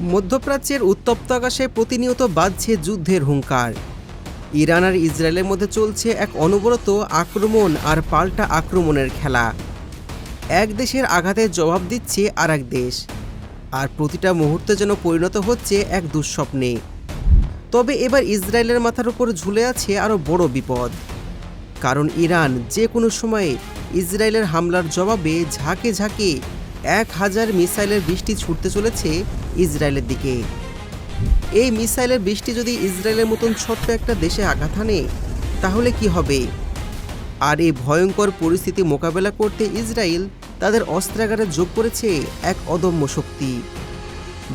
মধ্যপ্রাচ্যের উত্তপ্ত আকাশে প্রতিনিয়ত বাজছে যুদ্ধের হুঙ্কার। ইরান আর ইসরায়েলের মধ্যে চলছে এক অনবরত আক্রমণ আর পাল্টা আক্রমণের খেলা। এক দেশের আঘাতের জবাব দিচ্ছে আর এক দেশ। আর প্রতিটা মুহূর্তে যেন পরিণত হচ্ছে এক দুঃস্বপ্নে। তবে এবার ইসরায়েলের মাথার উপর ঝুলে আছে আরও বড় বিপদ। কারণ ইরান যে কোনো সময়ে ইসরায়েলের হামলার জবাবে ঝাঁকে ঝাঁকে এক হাজার মিসাইলের বৃষ্টি ছুটতে চলেছে ইসরায়েলের দিকে। এই মিসাইলের বৃষ্টি যদি ইসরায়েলের মতন ছোট্ট একটা দেশে আঘাত হানে, তাহলে কি হবে? আর এই ভয়ঙ্কর পরিস্থিতি মোকাবেলা করতে ইসরায়েল তাদের অস্ত্রাগারে যোগ করেছে এক অদম্য শক্তি,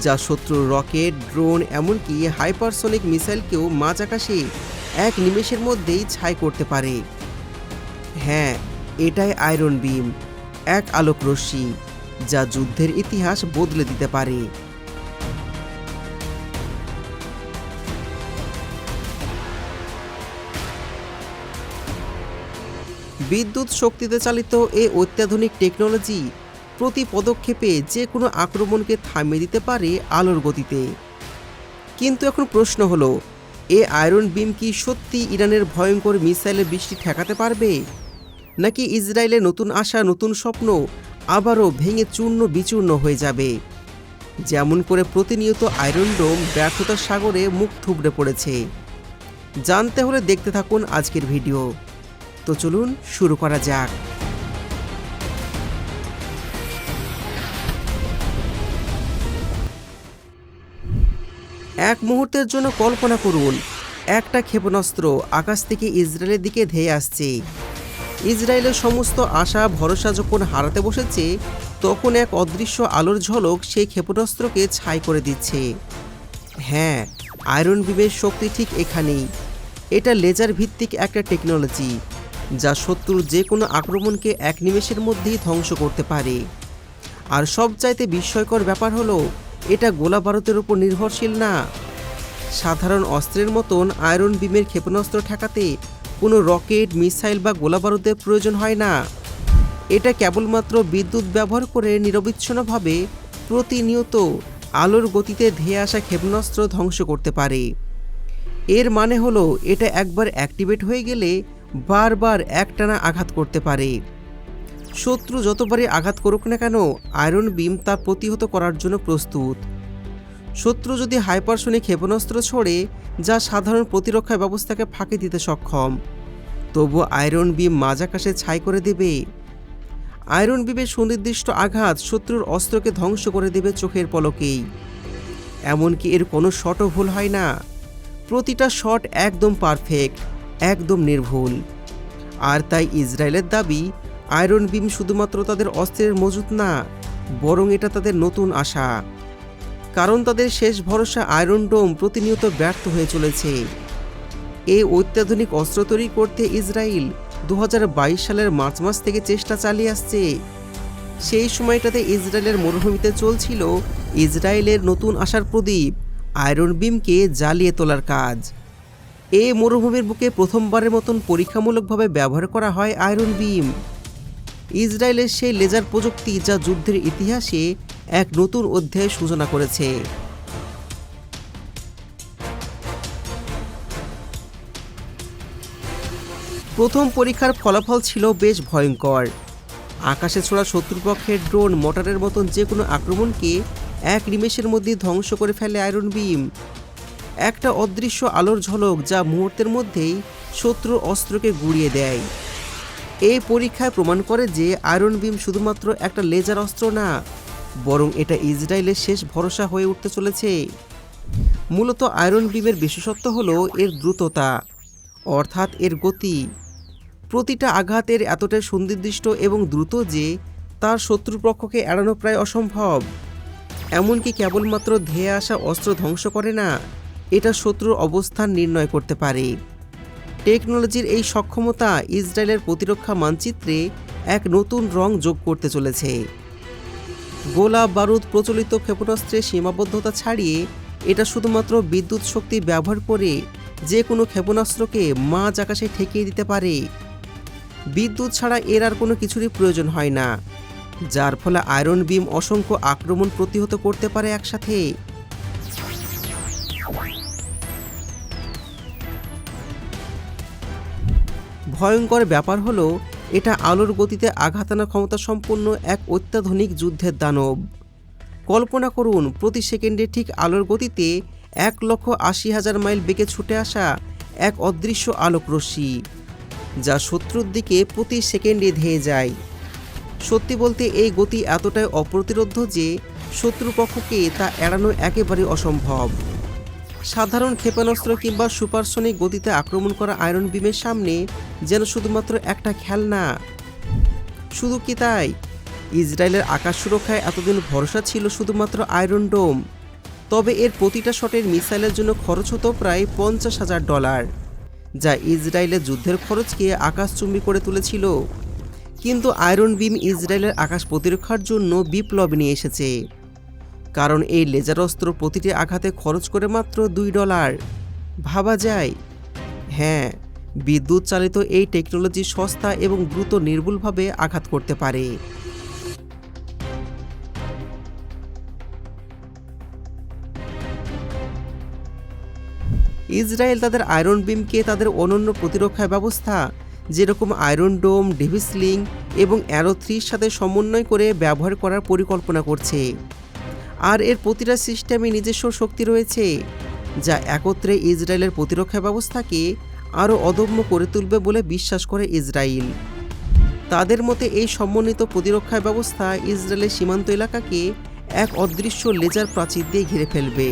যা শত্রুর রকেট, ড্রোন, এমনকি হাইপারসনিক মিসাইলকেও মাঝ আকাশে এক নিমেষের মধ্যেই ছাই করতে পারে। হ্যাঁ এটাই আয়রন বিম, এক আলোক রশ্মি যা যুদ্ধের ইতিহাস বদলে দিতে পারে। বিদ্যুৎ শক্তিতে চালিত এই অত্যাধুনিক টেকনোলজি প্রতি পদক্ষেপে যে কোনো আক্রমণকে থামিয়ে দিতে পারে আলোর গতিতে। কিন্তু এখন প্রশ্ন হলো, এ আয়রন বিম কি সত্যি ইরানের ভয়ঙ্কর মিসাইলের বৃষ্টি ঠেকাতে পারবে? নাকি ইসরায়েলের নতুন আশা, নতুন স্বপ্ন আবারও ভেঙে চূর্ণ বিচূর্ণ হয়ে যাবে। যেমন করে প্রতিনিয়ত আয়রন ডোম ব্যর্থতার সাগরে মুখ থুবড়ে পড়েছে। জানতে হলে দেখতে থাকুন আজকের ভিডিও। তো চলুন শুরু করা যাক। এক মুহূর্তের জন্য কল্পনা করুন, একটা ক্ষেপণাস্ত্র আকাশ থেকে ইসরায়েলের দিকে ধেয়ে আসছে। ইসরায়েলের সমস্ত আশা, ভরসা যখন হারাতে বসেছে, তখন এক অদৃশ্য আলোর ঝলক সেই ক্ষেপণাস্ত্রকে ছাই করে দিচ্ছে। হ্যাঁ আয়রন বিমের শক্তি ঠিক এখানেই। এটা লেজার ভিত্তিক একটা টেকনোলজি, যা শত্রুর যে কোনো আক্রমণকে এক নিমেষের মধ্যেই ধ্বংস করতে পারে। আর সবচাইতে বিস্ময়কর ব্যাপার হলো, এটা গোলা বারুদের উপর নির্ভরশীল না। সাধারণ অস্ত্রের মতন আয়রন বিমের ক্ষেপণাস্ত্র ঠেকাতে কোনো রকেট, মিসাইল বা গোলা বারুদের প্রয়োজন হয় না। এটা কেবলমাত্র বিদ্যুৎ ব্যবহার করে নিরবিচ্ছিন্নভাবে প্রতিনিয়ত আলোর গতিতে ধেয়ে আসা ক্ষেপণাস্ত্র ধ্বংস করতে পারে। এর মানে হলো এটা একবার অ্যাক্টিভেট হয়ে গেলে বারবার একটানা আঘাত করতে পারে। শত্রু যতবারই আঘাত করুক না কেন, আয়রন বিম তা প্রতিহত করার জন্য প্রস্তুত। শত্রু যদি হাইপারসনিক ক্ষেপণাস্ত্র ছড়ে, যা সাধারণ প্রতিরক্ষা ব্যবস্থাকে ফাঁকি দিতে সক্ষম, তবু আয়রন বিম মাঝ আকাশে ছাই করে দেবে। আয়রন বিমের সুনির্দিষ্ট আঘাত শত্রুর অস্ত্রকে ধ্বংস করে দেবে চোখের পলকেই। এমনকি এর কোনো শটও ভুল হয় না। প্রতিটা শট একদম পারফেক্ট, একদম নির্ভুল। আর তাই ইসরায়েলের দাবি, আয়রন বিম শুধুমাত্র তাদের অস্ত্রের মজুত না, বরং এটা তাদের নতুন আশা। কারণ তাদের শেষ ভরসা আয়রন ডোম প্রতিনিয়ত ব্যর্থ হয়ে চলেছে। এই অত্যাধুনিক অস্ত্র তৈরি করতে ইসরায়েল দু হাজার বাইশ সালের মার্চ মাস থেকে চেষ্টা চালিয়ে আসছে। সেই সময়টাতে ইসরায়েলের মরুভূমিতে চলছিল ইসরায়েলের নতুন আশার প্রদীপ, আয়রন বিমকে জ্বালিয়ে তোলার কাজ। এই মরুভূমির বুকে প্রথমবারের মতন পরীক্ষামূলকভাবে ব্যবহার করা হয় আয়রন বিম। ইসরায়েলের সেই লেজার প্রযুক্তি যা যুদ্ধের ইতিহাসে এক নতুন অধ্যায়ের সূচনা করেছে। প্রথম পরীক্ষার ফলাফল ছিল বেশ ভয়ঙ্কর। আকাশে ছোড়া শত্রুপক্ষের ড্রোন, মোটরের মতন যে কোনো আক্রমণকে এক নিমেষের মধ্যে ধ্বংস করে ফেলে আয়রন বিম। একটা অদৃশ্য আলোর ঝলক যা মুহূর্তের মধ্যেই শত্রুর অস্ত্রকে গুড়িয়ে দেয়। এই পরীক্ষায় প্রমাণ করে যে আয়রন বিম শুধুমাত্র একটা লেজার অস্ত্র না, বরং এটা ইসরায়েলের শেষ ভরসা হয়ে উঠতে চলেছে। মূলত আয়রন বিমের বিশেষত্ব হল এর দ্রুততা, অর্থাৎ এর গতি। প্রতিটা আঘাতের এতটাই সুনির্দিষ্ট এবং দ্রুত যে তার শত্রুপক্ষকে এড়ানো প্রায় অসম্ভব। এমনকি কেবলমাত্র ধেয়ে আসা অস্ত্র ধ্বংস করে না, এটা শত্রুর অবস্থান নির্ণয় করতে পারে। টেকনোলজির এই সক্ষমতা ইসরায়েলের প্রতিরক্ষা মানচিত্রে এক নতুন রং যোগ করতে চলেছে। গোলা বারুদ প্রচলিত ক্ষেপণাস্ত্রের সীমাবদ্ধতা ছাড়িয়ে এটা শুধুমাত্র বিদ্যুৎ শক্তি ব্যবহার করে যে কোনো ক্ষেপণাস্ত্রকে মাঝ আকাশে ঠেকিয়ে দিতে পারে। বিদ্যুৎ ছাড়া এর আর কোনো কিছুরই প্রয়োজন হয় না, যার ফলে আয়রন বিম অসংখ্য আক্রমণ প্রতিহত করতে পারে একসাথে। ভয়ঙ্কর ব্যাপার হলো, এটা আলোর গতিতে আঘাত আনার ক্ষমতা সম্পন্ন এক অত্যাধুনিক যুদ্ধের দানব। কল্পনা করুন, প্রতি সেকেন্ডে ঠিক আলোর গতিতে এক লক্ষ আশি হাজার মাইল বেগে ছুটে আসা এক অদৃশ্য আলোক রশ্মি যা শত্রুর দিকে প্রতি সেকেন্ডে ধেয়ে যায়। সত্যি বলতে, এই গতি এতটাই অপ্রতিরোধ্য যে শত্রুপক্ষকে তা এড়ানো একেবারে অসম্ভব। সাধারণ ক্ষেপণাস্ত্র কিংবা সুপারসনিক গতিতে আক্রমণ করা আয়রন বিমের সামনে যেন শুধুমাত্র একটা খেলনা। শুধু কি তাই? ইসরায়েলের আকাশ সুরক্ষায় এতদিন ভরসা ছিল শুধুমাত্র আয়রন ডোম। তবে এর প্রতিটা শটের মিসাইলের জন্য খরচ হতো প্রায় পঞ্চাশ হাজার ডলার, যা ইসরায়েলের যুদ্ধের খরচকে আকাশচুম্বী করে তুলেছিল। কিন্তু আয়রন বিম ইসরায়েলের আকাশ প্রতিরক্ষার জন্য বিপ্লব নিয়ে এসেছে। কারণ এই লেজার অস্ত্র প্রতিটি আঘাতে খরচ করে মাত্র দুই ডলার। ভাবা যায়। হ্যাঁ বিদ্যুৎ চালিত এই টেকনোলজি সস্তা এবং দ্রুত নির্ভুলভাবে আঘাত করতে পারে। ইসরায়েল তাদের আয়রন বিমকে তাদের অনন্য প্রতিরক্ষা ব্যবস্থা, যেরকম আয়রন ডোম ডিভিসলিং এবং অ্যারো থ্রির সাথে সমন্বয় করে ব্যবহার করার পরিকল্পনা করছে। আর এর প্রতিটা সিস্টেমে নিজস্ব শক্তি রয়েছে, যা একত্রে ইসরায়েলের প্রতিরক্ষা ব্যবস্থাকে আরও অদম্য করে তুলবে বলে বিশ্বাস করে ইসরায়েল। তাদের মতে, এই সমন্বিত প্রতিরক্ষা ব্যবস্থা ইসরায়েলের সীমান্ত এলাকাকে এক অদৃশ্য লেজার প্রাচীর দিয়ে ঘিরে ফেলবে,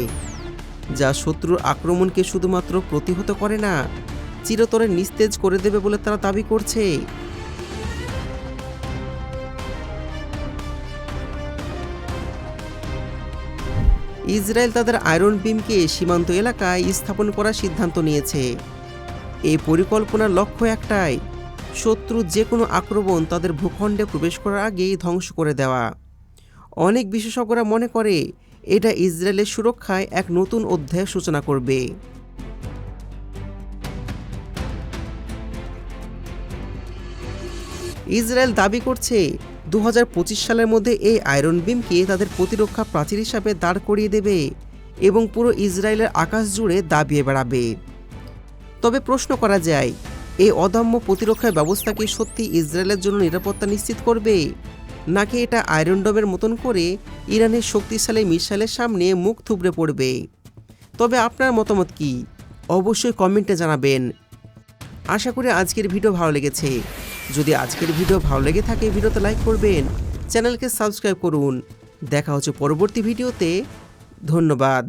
যা শত্রুর আক্রমণকে শুধুমাত্র প্রতিহত করে না, চিরতরে নিস্তেজ করে দেবে বলে তারা দাবি করছে। ইসরায়েল তাদের আয়রন বিমকে সীমান্ত এলাকায় স্থাপন করার সিদ্ধান্ত নিয়েছে। এই পরিকল্পনার লক্ষ্য একটাই, শত্রু যে কোনো আক্রমণ তাদের ভূখণ্ডে প্রবেশ করার আগেই ধ্বংস করে দেওয়া। অনেক বিশেষজ্ঞরা মনে করে, এটা ইসরায়েলের সুরক্ষায় এক নতুন অধ্যায়ের সূচনা করবে। ইসরায়েল দাবি করছে দু হাজার পঁচিশ সালের মধ্যে এই আয়রন বিমকে তাদের প্রতিরক্ষা প্রাচীর হিসাবে দাঁড় করিয়ে দেবে এবং পুরো ইসরায়েলের আকাশ জুড়ে দাবিয়ে বেড়াবে। তবে প্রশ্ন করা যায়, এই অদম্য প্রতিরক্ষা ব্যবস্থা কি সত্যি ইসরায়েলের জন্য নিরাপত্তা নিশ্চিত করবে? নাকি এটা আয়রন ডোমের মতন করে ইরানের শক্তিশালী মিসাইলের সামনে মুখ থুবড়ে পড়বে? তবে আপনার মতামত কি? অবশ্যই কমেন্টে জানাবেন। আশা করি আজকের ভিডিও ভালো লেগেছে। যদি আজকের ভিডিও ভালো লেগে থাকে ভিডিওতে লাইক করবেন, চ্যানেলকে সাবস্ক্রাইব করুন। দেখা হচ্ছে পরবর্তী ভিডিওতে। ধন্যবাদ।